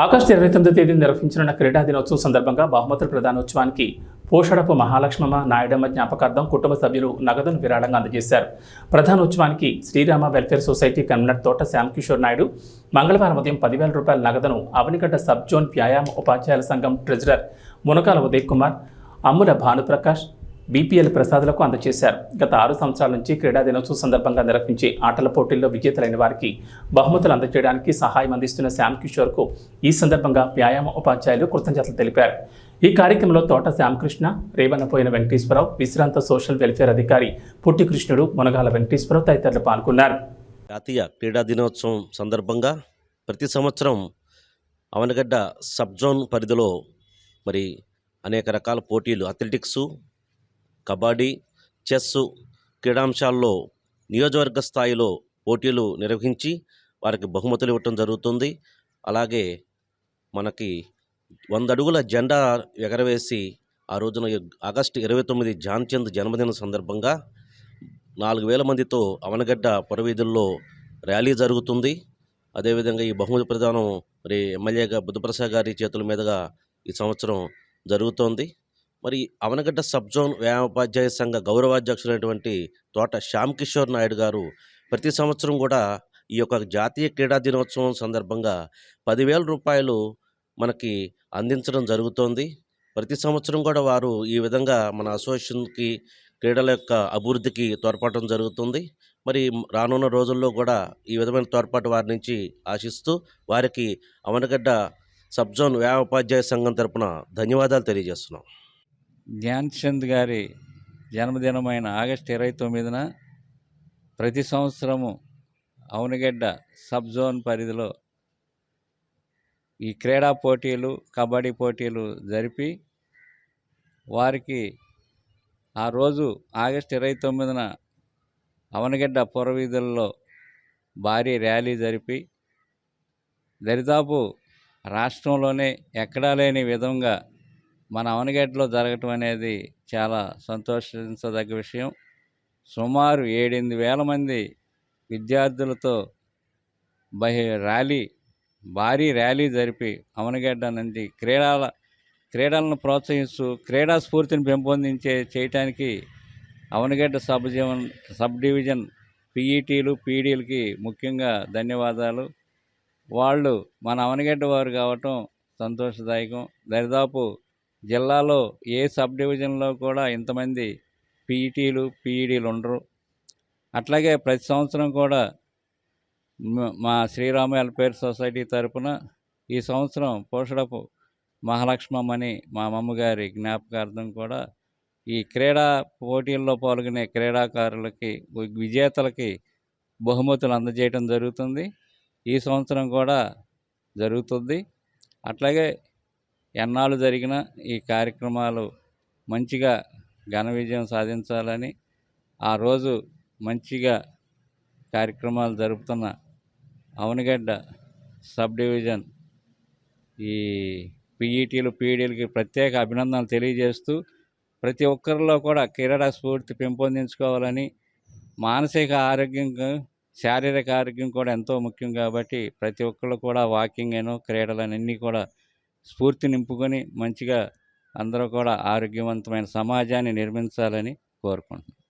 August ఇరవై తొమ్మిదో తేదీ నిర్వహించనున్న క్రీడా దినోత్సవం సందర్భంగా బహుమతుల ప్రధానోత్సవానికి పోషడపు మహాలక్ష్మమ్మ నాయుడమ్మ జ్ఞాపకార్థం కుటుంబ సభ్యులు నగదును విరాళంగా అందజేశారు. ప్రధానోత్సవానికి Srirama welfare society convener Thota Shyamakishore Naidu మంగళవారం ఉదయం పదివేల రూపాయల నగదును అవనిగడ్డ సబ్ జోన్ వ్యాయామ ఉపాధ్యాయుల సంఘం ట్రెజరర్ మునకాల ఉదయ్ కుమార్ అమ్ముల భానుప్రకాష్ బీపీఎల్ ప్రసాదులకు అందజేశారు. గత ఆరు సంవత్సరాల నుంచి క్రీడా దినోత్సవం సందర్భంగా నిర్వహించే ఆటల పోటీల్లో విజేతలైన వారికి బహుమతులు అందజేయడానికి సహాయం అందిస్తున్న శ్యామ్ కిషోర్కు ఈ సందర్భంగా వ్యాయామ ఉపాధ్యాయులు కృతజ్ఞతలు తెలిపారు. ఈ కార్యక్రమంలో తోట శ్యామకృష్ణ రేవన్నపోయిన వెంకటేశ్వరరావు విశ్రాంత సోషల్ వెల్ఫేర్ అధికారి పుట్టి కృష్ణుడు మునగాల వెంకటేశ్వరరావు తదితరులు పాల్గొన్నారు. జాతీయ క్రీడా దినోత్సవం సందర్భంగా ప్రతి సంవత్సరం అవనగడ్డ సబ్ జోన్ పరిధిలో మరి అనేక రకాల పోటీలు అథ్లెటిక్సు కబడ్డీ చెస్ క్రీడాంశాల్లో నియోజకవర్గ స్థాయిలో పోటీలు నిర్వహించి వారికి బహుమతులు ఇవ్వటం జరుగుతుంది. అలాగే మనకి వంద అడుగుల జెండా ఎగరవేసి ఆ రోజున ఆగస్టు ఇరవై తొమ్మిది జాన్చంద్ జన్మదిన సందర్భంగా నాలుగు వేల మందితో అవనగడ్డ పొరవీధుల్లో ర్యాలీ జరుగుతుంది. అదేవిధంగా ఈ బహుమతి ప్రదానం మరి ఎమ్మెల్యేగా బుద్ధప్రసాద్ గారి చేతుల మీదుగా ఈ సంవత్సరం జరుగుతోంది. మరి అవనగడ్డ సబ్ జోన్ వ్యాయామోపాధ్యాయ సంఘ గౌరవాధ్యక్షులైనటువంటి తోట శ్యామ్ కిషోర్ నాయుడు గారు ప్రతి సంవత్సరం కూడా ఈ యొక్క జాతీయ క్రీడా దినోత్సవం సందర్భంగా పదివేల రూపాయలు మనకి అందించడం జరుగుతోంది. ప్రతి సంవత్సరం కూడా వారు ఈ విధంగా మన అసోసియేషన్కి క్రీడల యొక్క అభివృద్ధికి తోడ్పడటం జరుగుతుంది. మరి రానున్న రోజుల్లో కూడా ఈ విధమైన తోడ్పాటు వారి నుంచి ఆశిస్తూ వారికి అవనగడ్డ సబ్ జోన్ సంఘం తరపున ధన్యవాదాలు తెలియజేస్తున్నాం. ధ్యాన్ చంద్ గారి జన్మదినమైన ఆగస్టు ఇరవై తొమ్మిదిన ప్రతి సంవత్సరము అవునగడ్డ సబ్ జోన్ పరిధిలో ఈ క్రీడా పోటీలు కబడ్డీ పోటీలు జరిపి వారికి ఆ రోజు ఆగస్టు ఇరవై తొమ్మిదిన అవనగడ్డ పురవీధుల్లో భారీ ర్యాలీ జరిపి దరిదాపు రాష్ట్రంలోనే ఎక్కడా లేని విధంగా మన అవనగడ్డలో జరగటం అనేది చాలా సంతోషించదగ్గ విషయం. సుమారు ఏడెనిమిది వేల మంది విద్యార్థులతో బహి ర్యాలీ భారీ ర్యాలీ జరిపి అవనగడ్డ నుండి క్రీడల క్రీడలను ప్రోత్సహిస్తూ క్రీడా స్ఫూర్తిని పెంపొందించే చేయటానికి అవనగడ్డ సబ్ జీవన్ సబ్ డివిజన్ పీఈటీలు పీడీలకి ముఖ్యంగా ధన్యవాదాలు. వాళ్ళు మన అవనగడ్డ వారు కావటం సంతోషదాయకం. దరిదాపు జిల్లాలో ఏ సబ్ డివిజన్లో కూడా ఇంతమంది పీఈటీలు పీఈడీలు ఉండరు. అట్లాగే ప్రతి సంవత్సరం కూడా మా శ్రీరామ వెల్ఫేర్ సొసైటీ తరపున ఈ సంవత్సరం పోషడపు మహాలక్ష్మమ్మని మా అమ్మగారి జ్ఞాపకార్థం కూడా ఈ క్రీడా పోటీల్లో పాల్గొనే క్రీడాకారులకి విజేతలకి బహుమతులు అందజేయటం జరుగుతుంది. ఈ సంవత్సరం కూడా జరుగుతుంది. అట్లాగే ఎన్నాళ్ళు జరిగిన ఈ కార్యక్రమాలు మంచిగా ఘన విజయం సాధించాలని ఆ రోజు మంచిగా కార్యక్రమాలు జరుపుతున్న అవనిగడ్డ సబ్ డివిజన్ ఈ పీఈటీలు పీఈడీలకి ప్రత్యేక అభినందనలు తెలియజేస్తూ ప్రతి ఒక్కరిలో కూడా క్రీడా స్ఫూర్తి పెంపొందించుకోవాలని మానసిక ఆరోగ్యం శారీరక ఆరోగ్యం కూడా ఎంతో ముఖ్యం కాబట్టి ప్రతి ఒక్కరు కూడా వాకింగ్ అయినో క్రీడలని అన్నీ కూడా స్ఫూర్తి నింపుకొని మంచిగా అందరూ కూడా ఆరోగ్యవంతమైన సమాజాన్ని నిర్మించాలని కోరుకుంటున్నాను